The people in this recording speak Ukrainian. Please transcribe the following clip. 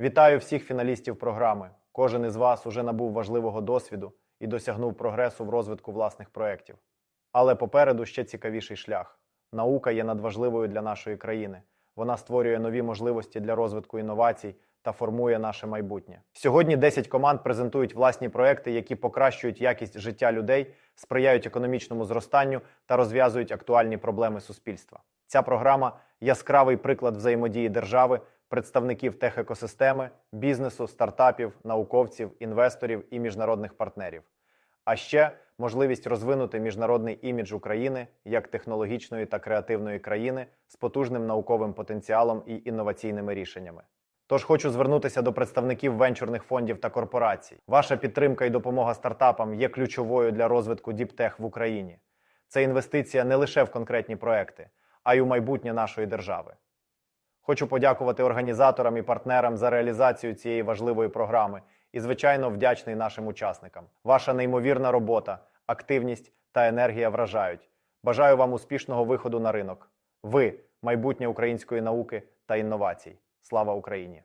Вітаю всіх фіналістів програми. Кожен із вас уже набув важливого досвіду і досягнув прогресу в розвитку власних проєктів. Але попереду ще цікавіший шлях. Наука є надважливою для нашої країни. Вона створює нові можливості для розвитку інновацій та формує наше майбутнє. Сьогодні 10 команд презентують власні проекти, які покращують якість життя людей, сприяють економічному зростанню та розв'язують актуальні проблеми суспільства. Ця програма яскравий приклад взаємодії держави, представників техекосистеми, бізнесу, стартапів, науковців, інвесторів і міжнародних партнерів. А ще можливість розвинути міжнародний імідж України як технологічної та креативної країни з потужним науковим потенціалом і інноваційними рішеннями. Тож хочу звернутися до представників венчурних фондів та корпорацій. Ваша підтримка і допомога стартапам є ключовою для розвитку діптех в Україні. Це інвестиція не лише в конкретні проекти, а й у майбутнє нашої держави. Хочу подякувати організаторам і партнерам за реалізацію цієї важливої програми і, звичайно, вдячний нашим учасникам. Ваша неймовірна робота, активність та енергія вражають. Бажаю вам успішного виходу на ринок. Ви майбутнє української науки та інновацій. Слава Україні!